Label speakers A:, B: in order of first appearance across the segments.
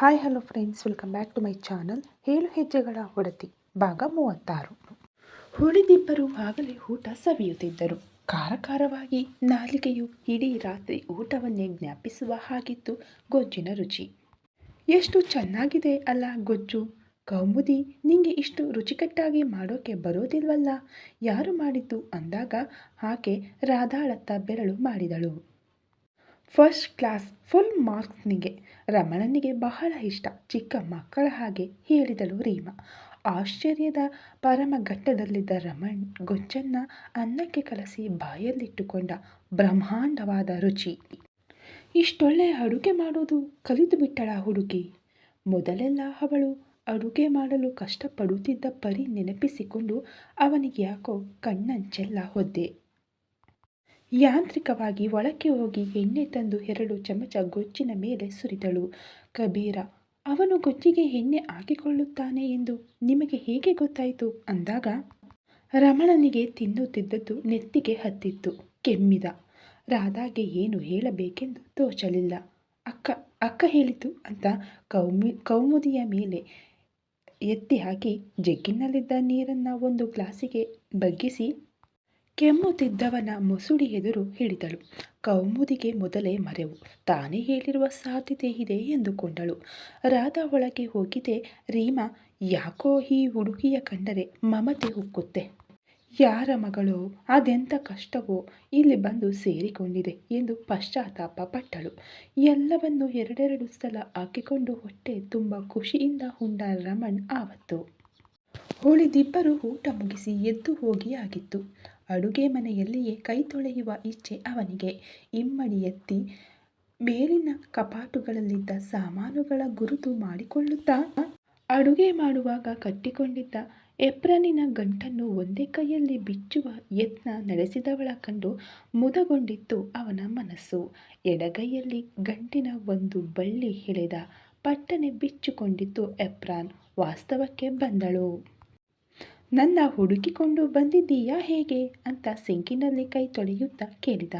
A: Hi hello friends welcome back to my channel ಹೇಳು ಹೆಜ್ಜೆಗಳ ಒಡತಿ, ಭಾಗ ಮೂವತ್ತಾರು. ಉಳಿದಿಬ್ಬರು ಆಗಲೇ ಊಟ ಸವಿಯುತ್ತಿದ್ದರು. ಕಾರಕಾರವಾಗಿ ನಾಲಿಗೆಯು ಇಡೀ ರಾತ್ರಿ ಊಟವನ್ನೇ ಜ್ಞಾಪಿಸುವ ಹಾಗಿತ್ತು ಗೊಜ್ಜಿನ ರುಚಿ. ಎಷ್ಟು ಚೆನ್ನಾಗಿದೆ ಅಲ್ಲ ಗೊಜ್ಜು. ಕೌಮುದಿ, ನಿಂಗೆ ಇಷ್ಟು ರುಚಿಕಟ್ಟಾಗಿ ಮಾಡೋಕೆ ಬರೋದಿಲ್ವಲ್ಲ? ಯಾರು ಮಾಡಿದ್ದು ಅಂದಾಗ ಆಕೆ ರಾಧಾಳತ್ತ ಬೆರಳು ಮಾಡಿದಳು. ಫಸ್ಟ್ ಕ್ಲಾಸ್ ಫುಲ್ ಮಾರ್ಕ್ಸ್ನಿಗೆ ರಮಣನಿಗೆ ಬಹಳ ಇಷ್ಟ. ಚಿಕ್ಕ ಮಕ್ಕಳ ಹಾಗೆ ಹೇಳಿದಳು ರೀಮಾ. ಆಶ್ಚರ್ಯದ ಪರಮಘಟ್ಟದಲ್ಲಿದ್ದ ರಮಣ್ ಗೊಂಚನ್ನ ಅನ್ನಕ್ಕೆ ಕಲಸಿ ಬಾಯಲ್ಲಿಟ್ಟುಕೊಂಡ ಬ್ರಹ್ಮಾಂಡವಾದ ರುಚಿ. ಇಷ್ಟೊಳ್ಳೆ ಅಡುಗೆ ಮಾಡೋದು ಕಲಿತು ಬಿಟ್ಟಳ ಹುಡುಗಿ. ಮೊದಲೆಲ್ಲ ಅವಳು ಅಡುಗೆ ಮಾಡಲು ಕಷ್ಟಪಡುತ್ತಿದ್ದ ಪರಿ ನೆನಪಿಸಿಕೊಂಡು ಅವನಿಗೆ ಯಾಕೋ ಕಣ್ಣಂಚೆಲ್ಲ ಒದ್ದೆ ಯಾಂತ್ರಿಕವಾಗಿ ಒಳಕ್ಕೆ ಹೋಗಿ ಎಣ್ಣೆ ತಂದು ಎರಡು ಚಮಚ ಗೊಜ್ಜಿನ ಮೇಲೆ ಸುರಿದಳು. ಕಬೀರ, ಅವನು ಗೊಜ್ಜಿಗೆ ಎಣ್ಣೆ ಹಾಕಿಕೊಳ್ಳುತ್ತಾನೆ ಎಂದು ನಿಮಗೆ ಹೇಗೆ ಗೊತ್ತಾಯಿತು? ಅಂದಾಗ, ರಮಣನಿಗೆ ತಿನ್ನುತ್ತಿದ್ದದ್ದು ನೆತ್ತಿಗೆ ಹತ್ತಿತ್ತು. ಕೆಮ್ಮಿದ. ರಾಧಾಗೆ ಏನು ಹೇಳಬೇಕೆಂದು ತೋಚಲಿಲ್ಲ. ಅಕ್ಕ ಅಕ್ಕ ಹೇಳಿತು ಅಂತ ಕೌಮಿ, ಕೌಮುದಿಯ ಮೇಲೆ ಎತ್ತಿ ಹಾಕಿ ಜಗ್ಗಿನಲ್ಲಿದ್ದ ನೀರನ್ನು ಒಂದು ಗ್ಲಾಸಿಗೆ ಬಗ್ಗಿಸಿ ಕೆಮ್ಮುತ್ತಿದ್ದವನ ಮುಸುಡಿ ಎದುರು ಹಿಡಿದಳು. ಕೌಮುದಿಗೆ ಮೊದಲೇ ಮರೆವು. ತಾನೇ ಹೇಳಿರುವ ಸಾಧ್ಯತೆ ಇದೆ ಎಂದುಕೊಂಡಳು. ರಾಧಾ ಒಳಗೆ ಹೋಗಿದೆ. ರೀಮಾ, ಯಾಕೋ ಈ ಹುಡುಗಿಯ ಕಂಡರೆ ಮಮತೆ ಹುಕ್ಕುತ್ತೆ ಯಾರ ಮಗಳೋ ಅದೆಂಥ ಕಷ್ಟವೋ, ಇಲ್ಲಿ ಬಂದು ಸೇರಿಕೊಂಡಿದೆ ಎಂದು ಪಶ್ಚಾತ್ತಾಪ ಪಟ್ಟಳು. ಎಲ್ಲವನ್ನು ಎರಡೆರಡು ಸಲ ಹಾಕಿಕೊಂಡು ಹೊಟ್ಟೆ ತುಂಬ ಖುಷಿಯಿಂದ ಉಂಡ ರಮಣ್ ಆವತ್ತು. ಉಳಿದಿಬ್ಬರು ಊಟ ಮುಗಿಸಿ ಎದ್ದು ಹೋಗಿ ಆಗಿತ್ತು. ಅಡುಗೆ ಮನೆಯಲ್ಲಿಯೇ ಕೈ ತೊಳೆಯುವ ಇಚ್ಛೆ ಅವನಿಗೆ. ಇಮ್ಮಡಿ ಎತ್ತಿ ಮೇಲಿನ ಕಪಾಟುಗಳಲ್ಲಿದ್ದ ಸಾಮಾನುಗಳ ಗುರುತು ಮಾಡಿಕೊಳ್ಳುತ್ತಾ ಅಡುಗೆ ಮಾಡುವಾಗ ಕಟ್ಟಿಕೊಂಡಿದ್ದ ಎಪ್ರನಿನ ಗಂಟನ್ನು ಒಂದೇ ಕೈಯಲ್ಲಿ ಬಿಚ್ಚುವ ಯತ್ನ ನಡೆಸಿದವಳ ಕಂಡು ಮುದಗೊಂಡಿತ್ತು ಅವನ ಮನಸ್ಸು. ಎಡಗೈಯಲ್ಲಿ ಗಂಟಿನ ಒಂದು ಬಳ್ಳಿ ಹಿಡಿದ ಪಟ್ಟನೆ ಬಿಚ್ಚುಕೊಂಡಿತ್ತು ಎಪ್ರಾನ್ ವಾಸ್ತವಕ್ಕೆ ಬಂದಳು. ನನ್ನ ಹುಡುಕಿಕೊಂಡು ಬಂದಿದ್ದೀಯಾ ಹೇಗೆ? ಅಂತ ಸಿಂಕಿನಲ್ಲಿ ಕೈ ತೊಳೆಯುತ್ತಾ ಕೇಳಿದ.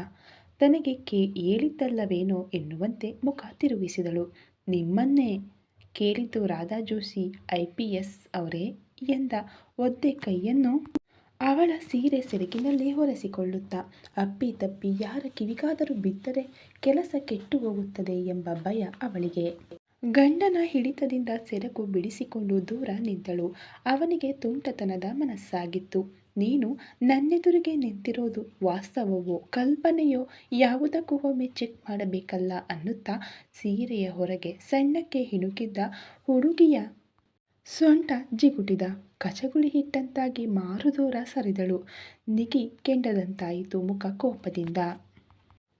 A: ತನಗೆ ಕೇ ಹೇಳಿದ್ದಲ್ಲವೇನೋ ಎನ್ನುವಂತೆ ಮುಖ ತಿರುಗಿಸಿದಳು. ನಿಮ್ಮನ್ನೇ ಕೇಳಿದ್ದು Radha Joshi I P S ಅವರೇ ಎಂದ ಒದ್ದೆ ಕೈಯನ್ನು ಅವಳ ಸೀರೆ ಸೆರಗಿನಲ್ಲಿ ಹೊರೆಸಿಕೊಳ್ಳುತ್ತಾ ಅಪ್ಪಿ ತಪ್ಪಿ ಯಾರ ಕಿವಿಗಾದರೂ ಬಿದ್ದರೆ ಕೆಲಸ ಕೆಟ್ಟು ಹೋಗುತ್ತದೆ ಎಂಬ ಭಯ ಅವಳಿಗೆ. ಗಂಡನ ಹಿಡಿತದಿಂದ ಸೆರಗು ಬಿಡಿಸಿಕೊಂಡು ದೂರ ನಿಂತಳು. ಅವನಿಗೆ ತುಂಟತನದ ಮನಸ್ಸಾಗಿತ್ತು. ನೀನು ನನ್ನೆದುರಿಗೆ ನಿಂತಿರೋದು ವಾಸ್ತವವೋ ಕಲ್ಪನೆಯೋ ಯಾವುದಕ್ಕೂ ಒಮ್ಮೆ ಚೆಕ್ ಮಾಡಬೇಕಲ್ಲ ಅನ್ನುತ್ತಾ ಸೀರೆಯ ಹೊರಗೆ ಸಣ್ಣಕ್ಕೆ ಹಿಣುಕಿದ್ದ ಹುಡುಗಿಯ ಸೊಂಟ ಜಿಗುಟಿದ ಕಚಗುಳಿ ಹಿಟ್ಟಂತಾಗಿ ಮಾರು ದೂರ ಸರಿದಳು. ನಿಗಿ ಕೆಂಡದಂತಾಯಿತು ಮುಖ ಕೋಪದಿಂದ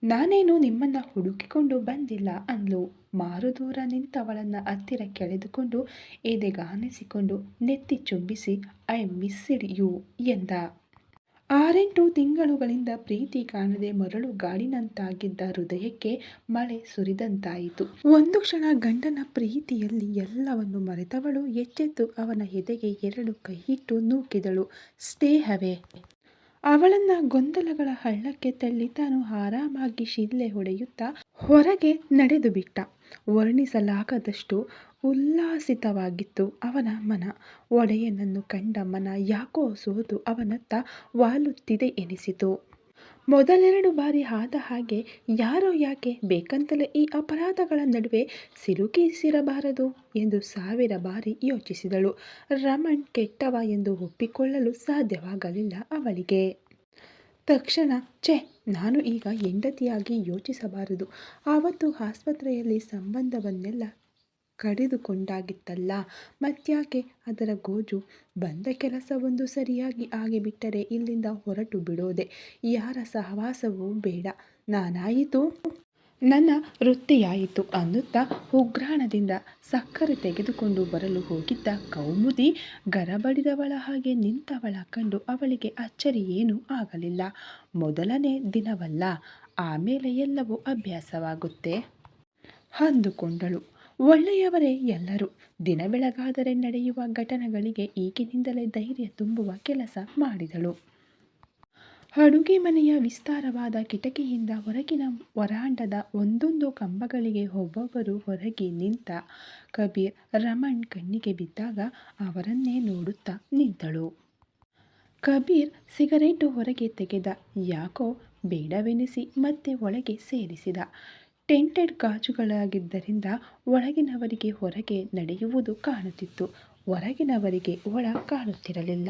A: ನಾನೇನು ನಿಮ್ಮನ್ನ ಹುಡುಕಿಕೊಂಡು ಬಂದಿಲ್ಲ ಅಂದ್ಲು. ಮಾರು ದೂರ ನಿಂತವಳನ್ನ ಹತ್ತಿರ ಕೆಳೆದುಕೊಂಡು ಎದೆಗಾನಿಸಿಕೊಂಡು ನೆತ್ತಿ ಚುಂಬಿಸಿ, ಐ ಮಿಸ್ಸಿಡ್ ಯು ಎಂದ. ಆರೆಂಟು ತಿಂಗಳುಗಳಿಂದ ಪ್ರೀತಿ ಕಾಣದೆ ಮರಳು ಗಾಡಿನಂತಾಗಿದ್ದ ಹೃದಯಕ್ಕೆ ಮಳೆ ಸುರಿದಂತಾಯಿತು. ಒಂದು ಕ್ಷಣ ಗಂಡನ ಪ್ರೀತಿಯಲ್ಲಿ ಎಲ್ಲವನ್ನು ಮರೆತವಳು, ಎಚ್ಚೆತ್ತು ಅವನ ಎದೆಗೆ ಎರಡು ಕೈಯಿಟ್ಟು ನೂಕಿದಳು, ಸ್ನೇಹವೇ! ಅವಳನ್ನ ಗೊಂದಲಗಳ ಹಳ್ಳಕ್ಕೆ ತಳ್ಳಿ ತಾನು ಆರಾಮಾಗಿ ಶಿಲ್ಲೆ ಹೊಡೆಯುತ್ತಾ ಹೊರಗೆ ನಡೆದು ಬಿಟ್ಟ. ವರ್ಣಿಸಲಾಗದಷ್ಟು ಉಲ್ಲಾಸಿತವಾಗಿತ್ತು ಅವನ ಮನ. ಒಡೆಯನನ್ನು ಕಂಡ ಮನ ಯಾಕೋ ಸೋತು ಅವನತ್ತ ವಾಲುತ್ತಿದೆ ಎನಿಸಿತು. ಮೊದಲೆರಡು ಬಾರಿ ಆದ ಹಾಗೆ ಯಾರೋ ಯಾಕೆ ಬೇಕಂತಲೇ ಈ ಅಪರಾಧಗಳ ನಡುವೆ ಸಿಲುಕಿಸಿರಬಾರದು ಎಂದು ಸಾವಿರ ಬಾರಿ ಯೋಚಿಸಿದಳು. ರಮಣ್ ಕೆಟ್ಟವ ಎಂದು ಒಪ್ಪಿಕೊಳ್ಳಲು ಸಾಧ್ಯವಾಗಲಿಲ್ಲ ಅವಳಿಗೆ. ತಕ್ಷಣ, ಛೆ, ನಾನು ಈಗ ಹೆಂಡತಿಯಾಗಿ ಯೋಚಿಸಬಾರದು. ಆವತ್ತು ಆಸ್ಪತ್ರೆಯಲ್ಲಿ ಸಂಬಂಧವನ್ನೆಲ್ಲ ಕಡಿದುಕೊಂಡಾಗಿತ್ತಲ್ಲ. ಮತ್ಯಾಕೆ ಅದರ ಗೋಜು ಬಂದ ಕೆಲಸವೊಂದು ಸರಿಯಾಗಿ ಆಗಿಬಿಟ್ಟರೆ ಇಲ್ಲಿಂದ ಹೊರಟು ಬಿಡೋದೆ. ಯಾರ ಸಹವಾಸವೂ ಬೇಡ. ನಾನಾಯಿತು. ನನ್ನ ವೃತ್ತಿಯಾಯಿತು ಅನ್ನುತ್ತಾ ಉಗ್ರಾಣದಿಂದ ಸಕ್ಕರೆ ತೆಗೆದುಕೊಂಡು ಬರಲು ಹೋಗಿದ್ದ ಕೌಮುದಿ ಗರಬಡಿದವಳ ಹಾಗೆ ನಿಂತವಳ ಕಂಡು ಅವಳಿಗೆ ಅಚ್ಚರಿ ಏನೂ ಆಗಲಿಲ್ಲ. ಮೊದಲನೇ ದಿನವಲ್ಲ. ಆಮೇಲೆ ಎಲ್ಲವೂ ಅಭ್ಯಾಸವಾಗುತ್ತೆ. ಅಂದುಕೊಂಡಳು. ಒಳ್ಳೆಯವರೇ ಎಲ್ಲರೂ. ದಿನ ಬೆಳಗಾದರೆ ನಡೆಯುವ ಘಟನೆಗಳಿಗೆ ಈಗಿನಿಂದಲೇ ಧೈರ್ಯ ತುಂಬುವ ಕೆಲಸ ಮಾಡಿದಳು. ಅಡುಗೆ ಮನೆಯ ವಿಸ್ತಾರವಾದ ಕಿಟಕಿಯಿಂದ ಹೊರಗಿನ ವರಾಂಡದ ಒಂದೊಂದು ಕಂಬಗಳಿಗೆ ಒಬ್ಬೊಬ್ಬರು ಹೊರಗೆ ನಿಂತ ಕಬೀರ್ ರಮಣ್ ಕಣ್ಣಿಗೆ ಬಿದ್ದಾಗ ಅವರನ್ನೇ ನೋಡುತ್ತಾ ನಿಂತಳು. ಕಬೀರ್ ಸಿಗರೇಟು ಹೊರಗೆ ತೆಗೆದ, ಯಾಕೋ ಬೇಡವೆನಿಸಿ ಮತ್ತೆ ಒಳಗೆ ಸೇರಿಸಿದ. ಟೆಂಟೆಡ್ ಗಾಜುಗಳಾಗಿದ್ದರಿಂದ ಒಳಗಿನವರಿಗೆ ಹೊರಗೆ ನಡೆಯುವುದು ಕಾಣುತ್ತಿತ್ತು. ಹೊರಗಿನವರಿಗೆ ಒಳ ಕಾಣುತ್ತಿರಲಿಲ್ಲ.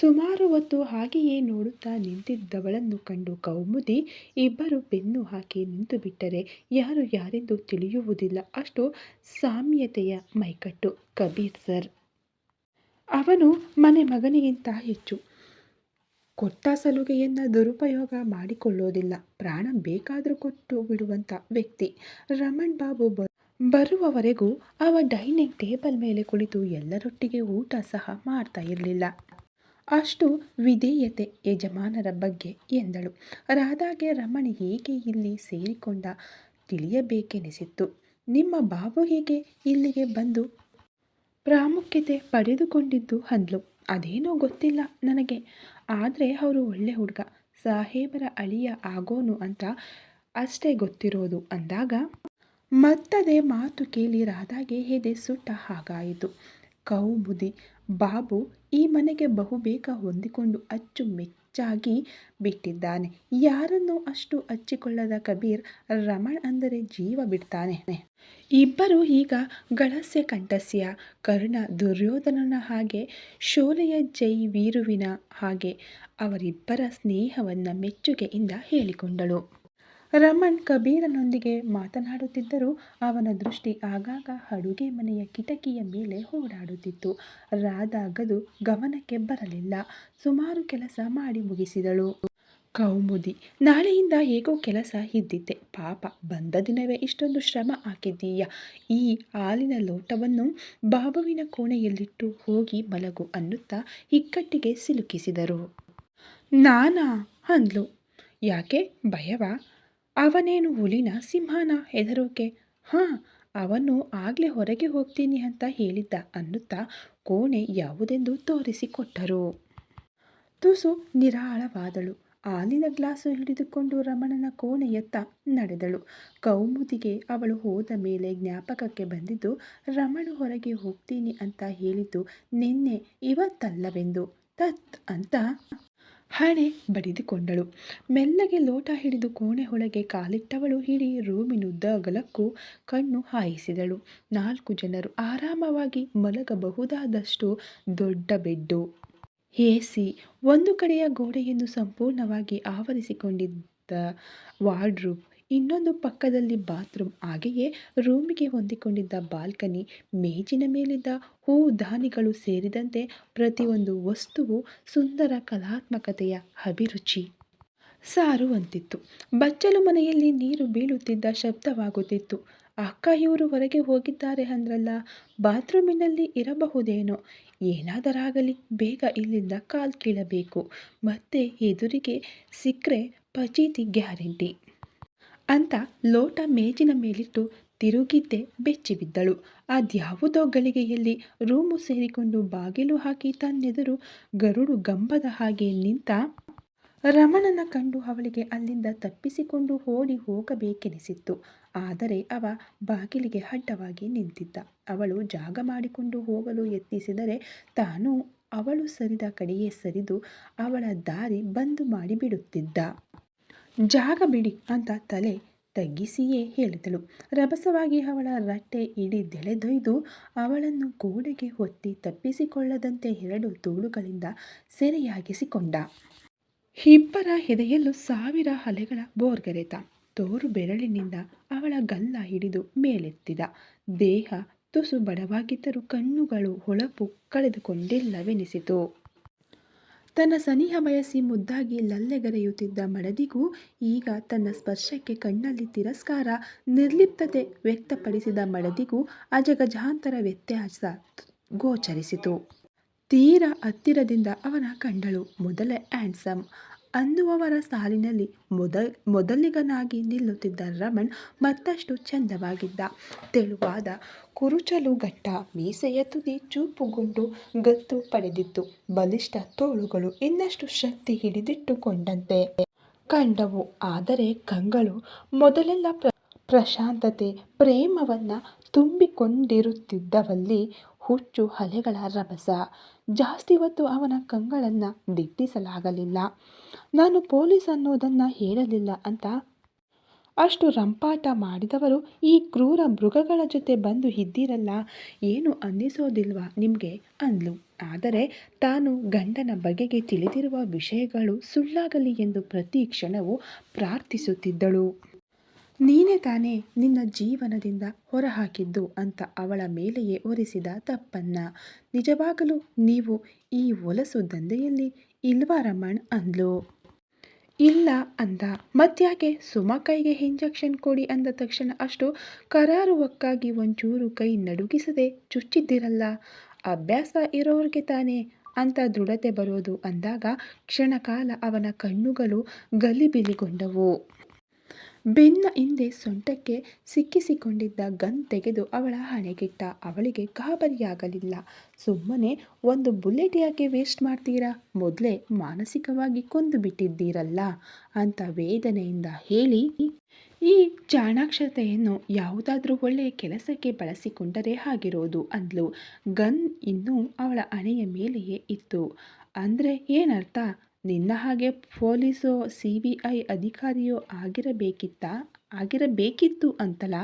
A: ಸುಮಾರು ಹೊತ್ತು ಹಾಗೆಯೇ ನೋಡುತ್ತಾ ನಿಂತಿದ್ದವಳನ್ನು ಕಂಡು ಕೌಮುದಿ, ಇಬ್ಬರು ಬೆನ್ನು ಹಾಕಿ ನಿಂತುಬಿಟ್ಟರೆ ಯಾರು ಯಾರೆಂದು ತಿಳಿಯುವುದಿಲ್ಲ. ಅಷ್ಟು ಸಾಮ್ಯತೆಯ ಮೈಕಟ್ಟು ಕಬೀರ್ ಸರ್. ಅವನು ಮನೆ ಮಗನಿಗಿಂತ ಹೆಚ್ಚು. ಕೊಟ್ಟ ಸಲುಗೆಯನ್ನು ದುರುಪಯೋಗ ಮಾಡಿಕೊಳ್ಳೋದಿಲ್ಲ. ಪ್ರಾಣ ಬೇಕಾದರೂ ಕೊಟ್ಟು ಬಿಡುವಂಥ ವ್ಯಕ್ತಿ ರಮಣ್ ಬಾಬು ಬ, ಬರುವವರೆಗೂ ಅವ ಡೈನಿಂಗ್ ಟೇಬಲ್ ಮೇಲೆ ಕುಳಿತು ಎಲ್ಲರೊಟ್ಟಿಗೆ ಊಟ ಸಹ ಮಾಡ್ತಾ ಇರಲಿಲ್ಲ. ಅಷ್ಟು ವಿಧೇಯತೆ ಯಜಮಾನರ ಬಗ್ಗೆ ಎಂದಳು. ರಾಧಾಗೆ ರಮಣ್ ಹೇಗೆ ಇಲ್ಲಿ ಸೇರಿಕೊಂಡ ತಿಳಿಯಬೇಕೆನಿಸಿತ್ತು. ನಿಮ್ಮ ಬಾಬು ಹೇಗೆ ಇಲ್ಲಿಗೆ ಬಂದು ಪ್ರಾಮುಖ್ಯತೆ ಪಡೆದುಕೊಂಡಿದ್ದು ಅಂದ್ಲು ಅದೇನೋ ಗೊತ್ತಿಲ್ಲ ನನಗೆ. ಆದರೆ ಅವರು ಒಳ್ಳೆ ಹುಡುಗ. ಸಾಹೇಬರ ಅಳಿಯ ಆಗೋನು ಅಂತ ಅಷ್ಟೇ ಗೊತ್ತಿರೋದು ಅಂದಾಗ ಮತ್ತದೇ ಮಾತು ಕೇಳಿ ರಾಧಾಗೆ ಹೆದೆ ಸುಟ್ಟ ಹಾಗಾಯಿತು. ಕೌಮುದಿ, ಬಾಬು, ಈ ಮನೆಗೆ ಬಹುಬೇಗ ಹೊಂದಿಕೊಂಡು ಅಚ್ಚುಮೆಚ್ಚಾಗಿ ಬಿಟ್ಟಿದ್ದಾನೆ. ಯಾರನ್ನು ಅಷ್ಟು ಹಚ್ಚಿಕೊಳ್ಳದ ಕಬೀರ್? ರಮಣ್ ಅಂದರೆ ಜೀವ ಬಿಡ್ತಾನೆ. ಇಬ್ಬರು ಈಗ ಗಳಸ್ಯ ಕಂಠಸ್ಯ, ಕರ್ಣ ದುರ್ಯೋಧನನ ಹಾಗೆ, ಶೋಲೆಯ ಜೈ ವೀರುವಿನ ಹಾಗೆ ಅವರಿಬ್ಬರ ಸ್ನೇಹವನ್ನು ಮೆಚ್ಚುಗೆಯಿಂದ ಹೇಳಿಕೊಂಡಳು. ರಮಣ್ ಕಬೀರನೊಂದಿಗೆ ಮಾತನಾಡುತ್ತಿದ್ದರೂ ಅವನ ದೃಷ್ಟಿ ಆಗಾಗ ಅಡುಗೆ ಮನೆಯ ಕಿಟಕಿಯ ಮೇಲೆ ಓಡಾಡುತ್ತಿತ್ತು. ರಾದಾಗದು ಗಮನಕ್ಕೆ ಬರಲಿಲ್ಲ. ಸುಮಾರು ಕೆಲಸ ಮಾಡಿ ಮುಗಿಸಿದಳು. ಕೌಮುದಿ, ನಾಳೆಯಿಂದ ಹೇಗೋ ಕೆಲಸ ಇದ್ದಿದ್ದೆ. ಪಾಪ, ಬಂದ ದಿನವೇ ಇಷ್ಟೊಂದು ಶ್ರಮ ಹಾಕಿದ್ದೀಯ? ಈ ಹಾಲಿನ ಲೋಟವನ್ನು ಬಾಬುವಿನ ಕೋಣೆಯಲ್ಲಿಟ್ಟು ಹೋಗಿ ಮಲಗು ಅನ್ನುತ್ತಾ ಇಕ್ಕಟ್ಟಿಗೆ ಸಿಲುಕಿಸಿದರು. ನಾನಾ? ಅಂದ್ಲು. ಯಾಕೆ? ಭಯವಾ? ಅವನೇನು ಹುಲಿನ ಸಿಂಹನ ಹೆದರೋಕೆ? ಹಾಂ, ಅವನು ಆಗಲೇ ಹೊರಗೆ ಹೋಗ್ತೀನಿ ಅಂತ ಹೇಳಿದ್ದ ಅನ್ನುತ್ತಾ ಕೋಣೆ ಯಾವುದೆಂದು ತೋರಿಸಿಕೊಟ್ಟರು. ತುಸು ನಿರಾಳವಾದಳು. ಹಾಲಿನ ಗ್ಲಾಸು ಹಿಡಿದುಕೊಂಡು ರಮಣನ ಕೋಣೆಯತ್ತ ನಡೆದಳು. ಕೌಮುದಿಗೆ ಅವಳು ಹೋದ ಮೇಲೆ ಜ್ಞಾಪಕಕ್ಕೆ ಬಂದಿದ್ದು, ರಮಣ ಹೊರಗೆ ಹೋಗ್ತೀನಿ ಅಂತ ಹೇಳಿದ್ದು ನಿನ್ನೆ ಇವತ್ತಲ್ಲವೆಂದು. ತತ್ ಅಂತ ಹಣೆ ಬಡಿದುಕೊಂಡಳು. ಮೆಲ್ಲಗೆ ಲೋಟ ಹಿಡಿದು ಕೋಣೆ ಒಳಗೆ ಕಾಲಿಟ್ಟವಳು ಹಿಡಿ ಇಡೀ ರೂಮಿನುದ್ದಗಲಕ್ಕೂ ಕಣ್ಣು ಹಾಯಿಸಿದಳು. ನಾಲ್ಕು ಜನರು ಆರಾಮವಾಗಿ ಮಲಗಬಹುದಾದಷ್ಟು ದೊಡ್ಡ ಬೆಡ್ಡು. ಎಸಿ, ಒಂದು ಕಡೆಯ ಗೋಡೆಯನ್ನು ಸಂಪೂರ್ಣವಾಗಿ ಆವರಿಸಿಕೊಂಡಿದ್ದ ವಾರ್ಡ್ರೂಬ್ ಇನ್ನೊಂದು ಪಕ್ಕದಲ್ಲಿ ಬಾತ್ರೂಮ್ ಹಾಗೆಯೇ ರೂಮಿಗೆ ಹೊಂದಿಕೊಂಡಿದ್ದ ಬಾಲ್ಕನಿ, ಮೇಜಿನ ಮೇಲಿದ್ದ ಹೂದಾನಿಗಳು ಸೇರಿದಂತೆ ಪ್ರತಿಯೊಂದು ವಸ್ತುವು ಸುಂದರ ಕಲಾತ್ಮಕತೆಯ ಅಭಿರುಚಿ. ಸಾರುವಂತಿತ್ತು ಬಚ್ಚಲು ಮನೆಯಲ್ಲಿ ನೀರು ಬೀಳುತ್ತಿದ್ದ ಶಬ್ದವಾಗುತ್ತಿತ್ತು. ಅಕ್ಕ ಇವರು ಹೊರಗೆ ಹೋಗಿದ್ದಾರೆ ಅಂದ್ರಲ್ಲ, ಬಾತ್ರೂಮಿನಲ್ಲಿ ಇರಬಹುದೇನೋ? ಏನಾದರಾಗಲಿ, ಬೇಗ ಇಲ್ಲಿಂದ ಕಾಲ್ ಕೀಳಬೇಕು. ಮತ್ತೆ ಎದುರಿಗೆ ಸಿಕ್ಕರೆ ಪಚೀತಿ ಗ್ಯಾರಂಟಿ. ಅಂತ ಲೋಟ ಮೇಜಿನ ಮೇಲಿಟ್ಟು ತಿರುಗಿದ್ದೆ ಬೆಚ್ಚಿಬಿದ್ದಳು ಅದ್ಯಾವುದೋ ಗಳಿಗೆಯಲ್ಲಿ ರೂಮು ಸೇರಿಕೊಂಡು ಬಾಗಿಲು ಹಾಕಿ ತನ್ನೆದುರು ಗರುಡು ಗಂಬದ ಹಾಗೆ ನಿಂತ ರಮಣನ ಕಂಡು ಅವಳಿಗೆ ಅಲ್ಲಿಂದ ತಪ್ಪಿಸಿಕೊಂಡು ಓಡಿ ಹೋಗಬೇಕೆನಿಸಿತ್ತು. ಆದರೆ ಅವ ಬಾಗಿಲಿಗೆ ಅಡ್ಡವಾಗಿ ನಿಂತಿದ್ದ. ಅವಳು ಜಾಗ ಮಾಡಿಕೊಂಡು ಹೋಗಲು ಯತ್ನಿಸಿದರೆ ತಾನು ಅವಳು ಸರಿದ ಕಡೆಯೇ ಸರಿದು ಅವಳ ದಾರಿ ಬಂದು ಮಾಡಿಬಿಡುತ್ತಿದ್ದ. ಜಾಗ ಬಿಡಿ ಅಂತ ತಲೆ ತಗ್ಗಿಸಿಯೇ ಹೇಳಿದಳು. ರಭಸವಾಗಿ ಅವಳ ರಟ್ಟೆ ಇಡೀ ದೆಳೆದೊಯ್ದು ಅವಳನ್ನು ಗೋಡೆಗೆ ಹೊತ್ತಿ ತಪ್ಪಿಸಿಕೊಳ್ಳದಂತೆ ಎರಡು ತೋಳುಗಳಿಂದ ಸೆರೆಯಾಗಿಸಿಕೊಂಡ. ಇಬ್ಬರ ಹೆದೆಯಲ್ಲೂ ಸಾವಿರ ಅಲೆಗಳ ಬೋರ್ಗರೆತ. ತೋರು ಬೆರಳಿನಿಂದ ಅವಳ ಗಲ್ಲ ಹಿಡಿದು ಮೇಲೆತ್ತಿದ. ದೇಹ ತುಸು ಬಡವಾಗಿದ್ದರೂ ಕಣ್ಣುಗಳು ಹೊಳಪು ಕಳೆದುಕೊಂಡಿಲ್ಲವೆನಿಸಿತು. ತನ್ನ ಸನಿಹ ಬಯಸಿ ಮುದ್ದಾಗಿ ಲಲ್ಲೆಗರೆಯುತ್ತಿದ್ದ ಮಡದಿಗೂ ಈಗ ತನ್ನ ಸ್ಪರ್ಶಕ್ಕೆ ಕಣ್ಣಲ್ಲಿ ತಿರಸ್ಕಾರ, ನಿರ್ಲಿಪ್ತತೆ ವ್ಯಕ್ತಪಡಿಸಿದ ಮಡದಿಗೂ ಅಜಗಜಾಂತರ ವ್ಯತ್ಯಾಸ ಗೋಚರಿಸಿತು. ತೀರ ಹತ್ತಿರದಿಂದ ಅವನ ಕಂಡಳು. ಮೊದಲೇ ಹ್ಯಾಂಡ್ಸಮ್. ಅನ್ನುವವರ ಸಾಲಿನಲ್ಲಿ ಮೊದ ಮೊದಲಿಗನಾಗಿ ನಿಲ್ಲುತ್ತಿದ್ದ ರಮಣ್ ಮತ್ತಷ್ಟು ಚಂದವಾಗಿದ್ದ. ತೆಳುವಾದ ಕುರುಚಲು ಘಟ್ಟ ಮೀಸೆಯ ತುದಿ ಚೂಪುಗೊಂಡು ಗತ್ತು ಪಡೆದಿತ್ತು. ಬಲಿಷ್ಠ ತೋಳುಗಳು ಇನ್ನಷ್ಟು ಶಕ್ತಿ ಹಿಡಿದಿಟ್ಟುಕೊಂಡಂತೆ. ಕಂಡವು ಆದರೆ ಕಂಗಳು ಮೊದಲೆಲ್ಲ ಪ್ರ, ಪ್ರಶಾಂತತೆ, ಪ್ರೇಮವನ್ನು ತುಂಬಿಕೊಂಡಿರುತ್ತಿದ್ದವಲ್ಲಿ ಹುಚ್ಚು ಅಲೆಗಳ ರಭಸ. ಜಾಸ್ತಿ ಹೊತ್ತು ಅವನ ಕಂಗಳನ್ನು ದಿಟ್ಟಿಸಲಾಗಲಿಲ್ಲ. ನಾನು ಪೊಲೀಸ್ ಅನ್ನೋದನ್ನು ಹೇಳಲಿಲ್ಲ ಅಂತ. ಅಷ್ಟು ರಂಪಾಟ ಮಾಡಿದವರು ಈ ಕ್ರೂರ ಮೃಗಗಳ ಜೊತೆ ಬಂದು ಇದ್ದೀರಲ್ಲ, ಏನು ಅನ್ನಿಸೋದಿಲ್ವಾ ನಿಮಗೆ? ಅಂದ್ಲು. ಆದರೆ ತಾನು ಗಂಡನ ಬಗೆಗೆ ತಿಳಿದಿರುವ ವಿಷಯಗಳು ಸುಳ್ಳಾಗಲಿ ಎಂದು ಪ್ರತಿ ಕ್ಷಣವೂ ಪ್ರಾರ್ಥಿಸುತ್ತಿದ್ದಳು. ನೀನೇ ತಾನೇ ನಿನ್ನ ಜೀವನದಿಂದ ಹೊರಹಾಕಿದ್ದು ಅಂತ ಅವಳ ಮೇಲೆಯೇ ಒರೆಸಿದ ತಪ್ಪನ್ನ. ನಿಜವಾಗಲೂ ನೀವು ಈ ಒಲಸು ದಂಧೆಯಲ್ಲಿ ಇಲ್ವಾ ರಮಣ್? ಅಂದ್ಲು. ಇಲ್ಲ ಅಂದ. ಮತ್ಯಾಕೆ ಸುಮ ಕೈಗೆ ಇಂಜೆಕ್ಷನ್ ಕೊಡಿ ಅಂದ ತಕ್ಷಣ ಅಷ್ಟು ಕರಾರುವಕ್ಕಾಗಿ ಒಂಚೂರು ಕೈ ನಡುಗಿಸದೆ ಚುಚ್ಚಿದ್ದಿರಲ್ಲ. ಅಭ್ಯಾಸ ಇರೋರಿಗೆ ತಾನೇ ಅಂತ ದೃಢತೆ ಬರೋದು ಅಂದಾಗ ಕ್ಷಣಕಾಲ ಅವನ ಕಣ್ಣುಗಳು ಗಲಿಬಿಲಿಗೊಂಡವು. ಬೆನ್ನ ಹಿಂದೆ ಸೊಂಟಕ್ಕೆ ಸಿಕ್ಕಿಸಿಕೊಂಡಿದ್ದ ಗನ್ ತೆಗೆದು ಅವಳ ಹಣೆಗಿಟ್ಟ. ಅವಳಿಗೆ ಗಾಬರಿಯಾಗಲಿಲ್ಲ. ಸುಮ್ಮನೆ, ಒಂದು ಬುಲೆಟ್ ಯಾಕೆ ವೇಸ್ಟ್ ಮಾಡ್ತೀರಾ? ಮೊದಲೇ ಮಾನಸಿಕವಾಗಿ ಕೊಂದು ಬಿಟ್ಟಿದ್ದೀರಲ್ಲ? ಅಂತ ವೇದನೆಯಿಂದ ಹೇಳಿ, ಈ ಚಾಣಾಕ್ಷತೆಯನ್ನು ಯಾವುದಾದ್ರೂ ಒಳ್ಳೆಯ ಕೆಲಸಕ್ಕೆ ಬಳಸಿಕೊಂಡರೆ ಆಗಿರೋದು ಅಂದ್ಲು. ಗನ್ ಇನ್ನೂ ಅವಳ ಹಣೆಯ ಮೇಲೆಯೇ ಇತ್ತು. ಅಂದರೆ ಏನರ್ಥ? ನಿನ್ನ ಹಾಗೆ ಪೊಲೀಸೋ, ಸಿ ಬಿ ಐ ಅಧಿಕಾರಿಯೋ ಆಗಿರಬೇಕಿತ್ತಾ, ಆಗಿರಬೇಕಿತ್ತು ಅಂತಲ?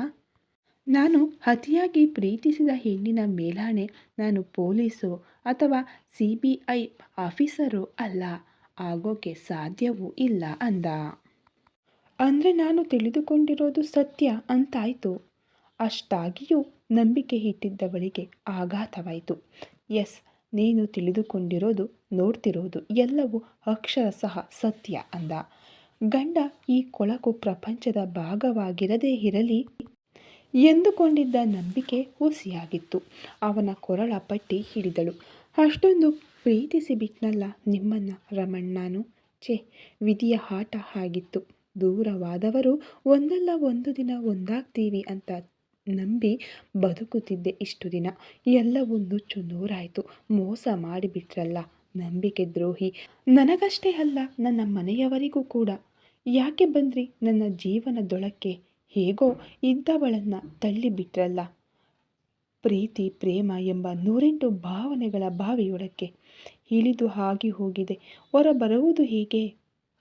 A: ನಾನು ಅತಿಯಾಗಿ ಪ್ರೀತಿಸಿದ ಹೆಣ್ಣಿನ ಮೇಲಾಣೆ ನಾನು ಪೊಲೀಸೋ ಅಥವಾ ಸಿ ಬಿ ಐ ಆಫೀಸರೋ ಅಲ್ಲ, ಆಗೋಕೆ ಸಾಧ್ಯವೂ ಇಲ್ಲ ಅಂದ. ಅಂದರೆ ನಾನು ತಿಳಿದುಕೊಂಡಿರೋದು ಸತ್ಯ ಅಂತಾಯಿತು. ಅಷ್ಟಾಗಿಯೂ ನಂಬಿಕೆ ಇಟ್ಟಿದ್ದವಳಿಗೆ ಆಘಾತವಾಯಿತು. ಎಸ್ ನೀನು ತಿಳಿದುಕೊಂಡಿರೋದು ನೋಡ್ತಿರೋದು ಎಲ್ಲವೂ ಅಕ್ಷರಶಃ ಸತ್ಯ ಅಂದ. ಗಂಡ ಈ ಕೊಳಕು ಪ್ರಪಂಚದ ಭಾಗವಾಗಿರದೇ ಇರಲಿ ಎಂದುಕೊಂಡಿದ್ದ ನಂಬಿಕೆ ಹುಸಿಯಾಗಿತ್ತು. ಅವನ ಕೊರಳ ಪಟ್ಟಿ ಹಿಡಿದಳು. ಅಷ್ಟೊಂದು ಪ್ರೀತಿಸಿ ಬಿಟ್ನಲ್ಲ ನಿಮ್ಮನ್ನ ರಮಣ್ಣನು? ಛೇ, ವಿಧಿಯ ಆಟ ಆಗಿತ್ತು. ದೂರವಾದವರು ಒಂದಲ್ಲ ಒಂದು ದಿನ ಒಂದಾಗ್ತೀವಿ ಅಂತ ನಂಬಿ ಬದುಕುತ್ತಿದ್ದೆ ಇಷ್ಟು ದಿನ. ಎಲ್ಲವೂ ನುಚ್ಚು ನೂರಾಯಿತು ಮೋಸ ಮಾಡಿಬಿಟ್ರಲ್ಲ ನಂಬಿಕೆ ದ್ರೋಹಿ. ನನಗಷ್ಟೇ ಅಲ್ಲ, ನನ್ನ ಮನೆಯವರಿಗೂ ಕೂಡ. ಯಾಕೆ ಬಂದ್ರಿ? ನನ್ನ ಜೀವನದೊಳಕ್ಕೆ ಹೇಗೋ ಇದ್ದವಳನ್ನು ತಳ್ಳಿಬಿಟ್ರಲ್ಲ. ಪ್ರೀತಿ, ಪ್ರೇಮ ಎಂಬ ನೂರೆಂಟು ಭಾವನೆಗಳ ಬಾವಿಯೊಳಕ್ಕೆ ಇಳಿದು ಆಗಿ ಹೋಗಿದೆ. ಹೊರಬರುವುದು ಹೇಗೆ?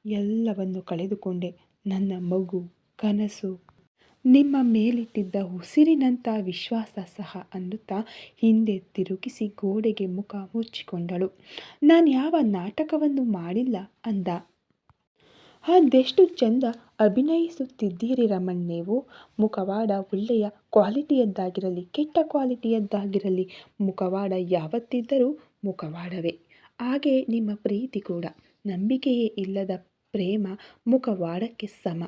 A: ಎಲ್ಲವನ್ನು ಕಳೆದುಕೊಂಡೆ. ನನ್ನ ಮಗು, ಕನಸು. ನಿಮ್ಮ ಮೇಲಿಟ್ಟಿದ್ದ ಉಸಿರಿನಂಥ ವಿಶ್ವಾಸ ಸಹ ಅನ್ನುತ್ತಾ ಹಿಂದೆ ತಿರುಗಿಸಿ ಗೋಡೆಗೆ ಮುಖ ಮುಚ್ಚಿಕೊಂಡಳು. ನಾನು ಯಾವ ನಾಟಕವನ್ನು ಮಾಡಿಲ್ಲ ಅಂದ. ಅದೆಷ್ಟು ಚಂದ ಅಭಿನಯಿಸುತ್ತಿದ್ದೀರಿ ರಮಣ್ ನೀವು. ಮುಖವಾಡ ಒಳ್ಳೆಯ ಕ್ವಾಲಿಟಿಯದ್ದಾಗಿರಲಿ, ಕೆಟ್ಟ ಕ್ವಾಲಿಟಿಯದ್ದಾಗಿರಲಿ, ಮುಖವಾಡ ಯಾವತ್ತಿದ್ದರೂ ಮುಖವಾಡವೇ. ಹಾಗೆ ನಿಮ್ಮ ಪ್ರೀತಿ ಕೂಡ. ನಂಬಿಕೆಯೇ ಇಲ್ಲದ ಪ್ರೇಮ ಮುಖವಾಡಕ್ಕೆ ಸಮ.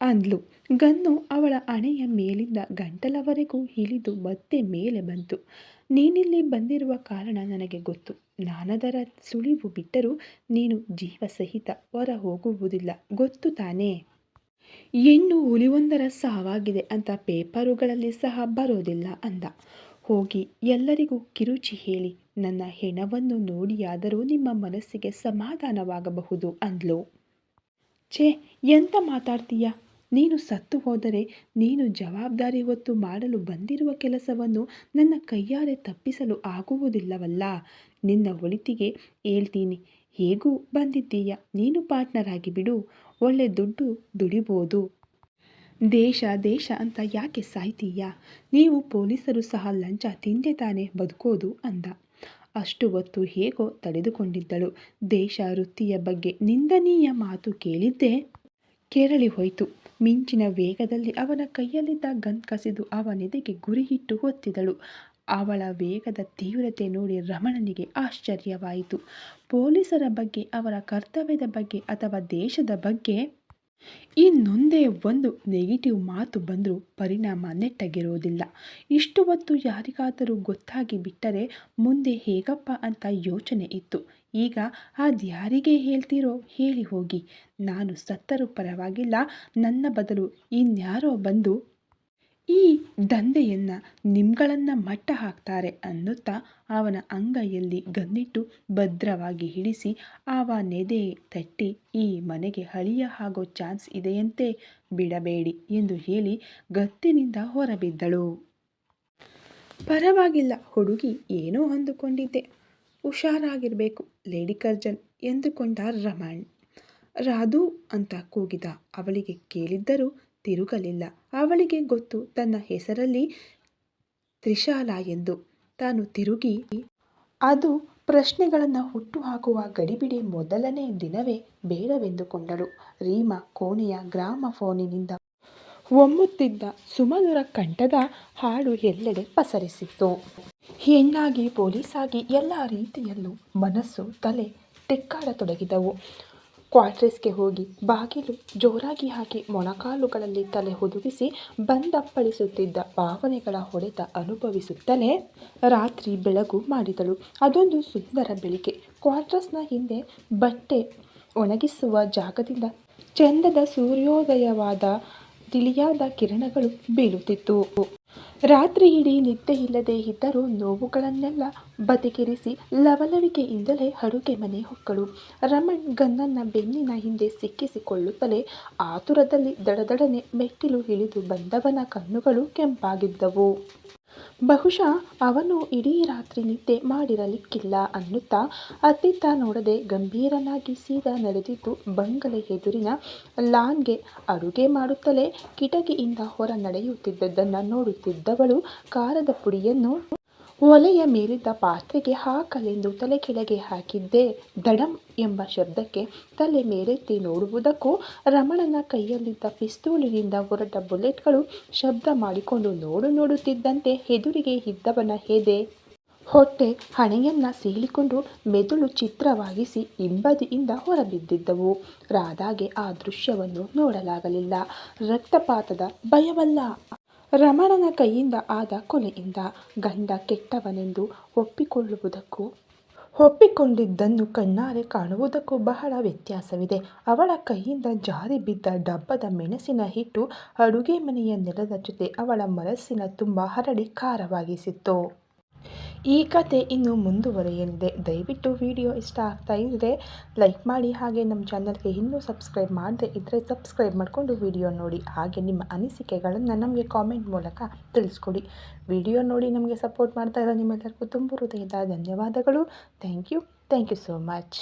A: ಅಂದ್ಲು. ಗನ್ನು ಅವಳ ಹಣೆಯ ಮೇಲಿಂದ ಗಂಟಲವರೆಗೂ ಇಳಿದು ಮತ್ತೆ ಮೇಲೆ ಬಂತು. ನೀನಿಲ್ಲಿ ಬಂದಿರುವ ಕಾರಣ ನನಗೆ ಗೊತ್ತು. ನಾನದರ ಸುಳಿವು ಬಿಟ್ಟರೂ ನೀನು ಜೀವ ಸಹಿತ ಹೊರ ಹೋಗುವುದಿಲ್ಲ ಗೊತ್ತು ತಾನೇ? ಹೆಣ್ಣು ಹುಲಿವೊಂದರ ಸಾವಾಗಿದೆ ಅಂತ ಪೇಪರುಗಳಲ್ಲಿ ಸಹ ಬರೋದಿಲ್ಲ ಅಂದ. ಹೋಗಿ ಎಲ್ಲರಿಗೂ ಕಿರುಚಿ ಹೇಳಿ, ನನ್ನ ಹೆಣವನ್ನು ನೋಡಿಯಾದರೂ ನಿಮ್ಮ ಮನಸ್ಸಿಗೆ ಸಮಾಧಾನವಾಗಬಹುದು ಅಂದ್ಲು. ಛೇ, ಎಂತ ಮಾತಾಡ್ತೀಯ? ನೀನು ಸತ್ತು ಹೋದರೆ ನೀನು ಜವಾಬ್ದಾರಿ ಹೊತ್ತು ಮಾಡಲು ಬಂದಿರುವ ಕೆಲಸವನ್ನು ನನ್ನ ಕೈಯಾರೆ ತಪ್ಪಿಸಲು ಆಗುವುದಿಲ್ಲವಲ್ಲ. ನಿನ್ನ ಒಳಿತಿಗೆ ಹೇಳ್ತೀನಿ. ಹೇಗೂ ಬಂದಿದ್ದೀಯ? ನೀನು ಪಾರ್ಟ್ನರ್ ಆಗಿ ಬಿಡು. ಒಳ್ಳೆ ದುಡ್ಡು ದುಡಿಬೋದು. ದೇಶ ದೇಶ ಅಂತ ಯಾಕೆ ಸಾಯ್ತೀಯ? ನೀವು ಪೊಲೀಸರು ಸಹ ಲಂಚ ತಿಂದೆ ತಾನೇ ಬದುಕೋದು ಅಂದ. ಅಷ್ಟು ಹೊತ್ತು ಹೇಗೋ ತಡೆದುಕೊಂಡಿದ್ದಳು. ದೇಶ ವೃತ್ತಿಯ ಬಗ್ಗೆ ನಿಂದನೀಯ ಮಾತು ಕೇಳಿದ್ದೆ ಕೆರಳಿ ಹೋಯಿತು. ಮಿಂಚಿನ ವೇಗದಲ್ಲಿ ಅವನ ಕೈಯಲ್ಲಿದ್ದ ಗನ್ ಕಸಿದು ಅವನೆದೆಗೆ ಗುರಿಯಿಟ್ಟು ಹೊತ್ತಿದಳು ಅವಳ ವೇಗದ ತೀವ್ರತೆ ನೋಡಿ ರಮಣನಿಗೆ ಆಶ್ಚರ್ಯವಾಯಿತು. ಪೊಲೀಸರ ಬಗ್ಗೆ, ಅವರ ಕರ್ತವ್ಯದ ಬಗ್ಗೆ ಅಥವಾ ದೇಶದ ಬಗ್ಗೆ ಇನ್ನೊಂದೇ ಒಂದು ನೆಗೆಟಿವ್ ಮಾತು ಬಂದರೂ ಪರಿಣಾಮ ನೆಟ್ಟಗಿರುವುದಿಲ್ಲ. ಇಷ್ಟು ಹೊತ್ತು ಯಾರಿಗಾದರೂ ಗೊತ್ತಾಗಿ ಬಿಟ್ಟರೆ ಮುಂದೆ ಹೇಗಪ್ಪ ಅಂತ ಯೋಚನೆ ಇತ್ತು. ಈಗ ಅದ್ಯಾರಿಗೆ ಹೇಳ್ತೀರೋ ಹೇಳಿ ಹೋಗಿ. ನಾನು ಸತ್ತರೂ ಪರವಾಗಿಲ್ಲ. ನನ್ನ ಬದಲು ಇನ್ಯಾರೋ ಬಂದು ಈ ದಂಧೆಯನ್ನು ನಿಮ್ಗಳನ್ನು ಮಟ್ಟ ಹಾಕ್ತಾರೆ ಅನ್ನುತ್ತಾ ಅವನ ಅಂಗೈಯಲ್ಲಿ ಗನ್ನಿಟ್ಟು ಭದ್ರವಾಗಿ ಹಿಡಿಸಿ ಆವ ನೆದೆ ತಟ್ಟಿ ಈ ಮನೆಗೆ ಹಳಿಯ ಆಗೋ ಚಾನ್ಸ್ ಇದೆಯಂತೆ ಬಿಡಬೇಡಿ ಎಂದು ಹೇಳಿ ಗತ್ತಿನಿಂದ ಹೊರಬಿದ್ದಳು. ಪರವಾಗಿಲ್ಲ. ಹುಡುಗಿ ಏನೋ ಅಂದುಕೊಂಡಿದ್ದೆ ಹುಷಾರಾಗಿರಬೇಕು. ಲೇಡಿ ಕರ್ಜನ್ ಎಂದುಕೊಂಡ ರಮಣ್. ರಾಧು ಅಂತ ಕೂಗಿದ ಅವಳಿಗೆ ಕೇಳಿದ್ದರೂ ತಿರುಗಲಿಲ್ಲ. ಅವಳಿಗೆ ಗೊತ್ತು ತನ್ನ ಹೆಸರಲ್ಲಿ ತ್ರಿಶಾಲ ಎಂದು. ತಾನು ತಿರುಗಿ, ಅದು ಪ್ರಶ್ನೆಗಳನ್ನು ಹುಟ್ಟುಹಾಕುವ ಗಡಿಬಿಡಿ ಮೊದಲನೇ ದಿನವೇ ಬೇಡವೆಂದುಕೊಂಡಳು ರೀಮಾ ಕೋಣೆಯ ಗ್ರಾಮಫೋನಿನಿಂದ ಒಮ್ಮುತ್ತಿದ್ದ ಸುಮಧುರ ಕಂಠದ ಹಾಡು ಎಲ್ಲೆಡೆ ಪಸರಿಸಿತ್ತು. ಹೆಣ್ಣಾಗಿ ಪೊಲೀಸಾಗಿ ಎಲ್ಲ ರೀತಿಯಲ್ಲೂ ಮನಸ್ಸು, ತಲೆ ತೆಕ್ಕಾಡತೊಡಗಿದವು. ಕ್ವಾರ್ಟರ್ಸ್ಗೆ ಹೋಗಿ ಬಾಗಿಲು ಜೋರಾಗಿ ಹಾಕಿ ಮೊಣಕಾಲುಗಳಲ್ಲಿ ತಲೆ ಹುದುಗಿಸಿ ಬಂದಪ್ಪಳಿಸುತ್ತಿದ್ದ ಭಾವನೆಗಳ ಹೊಡೆತ ಅನುಭವಿಸುತ್ತಲೇ ರಾತ್ರಿ ಬೆಳಗು ಮಾಡಿದಳು. ಅದೊಂದು ಸುಂದರ ಬೆಳಿಗ್ಗೆ. ಕ್ವಾರ್ಟರ್ಸ್ನ ಹಿಂದೆ ಬಟ್ಟೆ ಒಣಗಿಸುವ ಜಾಗದಿಂದ ಚಂದದ ಸೂರ್ಯೋದಯವಾದ ತಿಳಿಯಾದ ಕಿರಣಗಳು ಬೀಳುತ್ತಿತ್ತು. ರಾತ್ರಿ ಇಡೀ ನಿದ್ದೆ ಇಲ್ಲದೆ ಇದ್ದರೂ ನೋವುಗಳನ್ನೆಲ್ಲ ಬದಿಗಿರಿಸಿ ಲವಲವಿಕೆಯಿಂದಲೇ ಅಡುಗೆ ಮನೆ ಹೊಕ್ಕಳು. ರಮಣ್ ಗನ್ನನ್ನ ಬೆನ್ನಿನ ಹಿಂದೆ ಸಿಕ್ಕಿಸಿಕೊಳ್ಳುತ್ತಲೇ ಆತುರದಲ್ಲಿ ದಡದಡನೆ ಮೆಟ್ಟಿಲು ಇಳಿದು ಬಂದವನ ಕಣ್ಣುಗಳು ಕೆಂಪಾಗಿದ್ದವು. ಬಹುಶಃ ಅವನು ಇಡೀ ರಾತ್ರಿ ನಿದ್ದೆ ಮಾಡಿರಲಿಕ್ಕಿಲ್ಲ ಅನ್ನುತ್ತಾ ಅತ್ತಿತ್ತ ನೋಡದೆ ಗಂಭೀರನಾಗಿ ಸೀದಾ ನಡೆದಿದ್ದು ಬಂಗಲೆ ಎದುರಿನ ಲಾನ್ಗೆ ಅಡುಗೆ ಮಾಡುತ್ತಲೇ ಕಿಟಕಿಯಿಂದ ಹೊರ ನಡೆಯುತ್ತಿದ್ದದ್ದನ್ನು ನೋಡುತ್ತಿದ್ದವಳು ಕಾರದ ಪುಡಿಯನ್ನು ಒಲೆಯ ಮೇಲಿದ್ದ ಪಾತ್ರೆಗೆ ಹಾಕಲೆಂದು ತಲೆ ಕೆಳಗೆ ಹಾಕಿದ್ದೆ. ದಡಂ ಎಂಬ ಶಬ್ದಕ್ಕೆ ತಲೆ ಮೇಲೆತ್ತಿ ನೋಡುವುದಕ್ಕೂ ರಮಣನ ಕೈಯಲ್ಲಿದ್ದ ಪಿಸ್ತೂಲಿನಿಂದ ಹೊರಟ ಬುಲೆಟ್ಗಳು ಶಬ್ದ ಮಾಡಿಕೊಂಡು ನೋಡು ನೋಡುತ್ತಿದ್ದಂತೆ ಎದುರಿಗೆ ಇದ್ದವನ ಹೆದೆ ಹೊಟ್ಟೆ ಹಣೆಯನ್ನ ಸೀಳಿಕೊಂಡು ಮೆದುಳು ಚಿತ್ರವಾಗಿಸಿ ಹಿಂಬದಿಯಿಂದ ಹೊರಬಿದ್ದಿದ್ದವು. ರಾಧಾಗೆ ಆ ದೃಶ್ಯವನ್ನು ನೋಡಲಾಗಲಿಲ್ಲ. ರಕ್ತಪಾತದ ಭಯವಲ್ಲ. ರಮಣನ ಕೈಯಿಂದ ಆದ ಕೊಲೆಯಿಂದ ಗಂಡ ಕೆಟ್ಟವನೆಂದು ಒಪ್ಪಿಕೊಳ್ಳುವುದಕ್ಕೂ, ಒಪ್ಪಿಕೊಂಡಿದ್ದನ್ನು ಕಣ್ಣಾರೆ ಕಾಣುವುದಕ್ಕೂ ಬಹಳ ವ್ಯತ್ಯಾಸವಿದೆ. ಅವಳ ಕೈಯಿಂದ ಜಾರಿ ಬಿದ್ದ ಡಬ್ಬದ ಮೆಣಸಿನ ಹಿಟ್ಟು ಅಡುಗೆ ಮನೆಯ ನೆಲದ ಜೊತೆ ಅವಳ ಮನಸ್ಸಿನ ತುಂಬ ಹರಡಿ ಖಾರವಾಗಿಸಿತ್ತು. ಈ ಕತೆ ಇನ್ನು ಮುಂದುವರೆಯಲಿದೆ. ದಯವಿಟ್ಟು ವಿಡಿಯೋ ಇಷ್ಟ ಆಗ್ತಾ ಇದ್ದರೆ ಲೈಕ್ ಮಾಡಿ, ಹಾಗೆ ನಮ್ಮ ಚಾನಲ್ಗೆ ಇನ್ನೂ ಸಬ್ಸ್ಕ್ರೈಬ್ ಮಾಡದೇ ಇದ್ದರೆ ಸಬ್ಸ್ಕ್ರೈಬ್ ಮಾಡಿಕೊಂಡು ವಿಡಿಯೋ ನೋಡಿ. ಹಾಗೆ ನಿಮ್ಮ ಅನಿಸಿಕೆಗಳನ್ನು ನಮಗೆ ಕಾಮೆಂಟ್ ಮೂಲಕ ತಿಳಿಸ್ಕೊಡಿ. ವಿಡಿಯೋ ನೋಡಿ ನಮಗೆ ಸಪೋರ್ಟ್ ಮಾಡ್ತಾ ಇರೋ ನಿಮ್ಮೆಲ್ಲರಿಗೂ ತುಂಬ ಹೃದಯದ ಧನ್ಯವಾದಗಳು. Thank you. Thank you so much.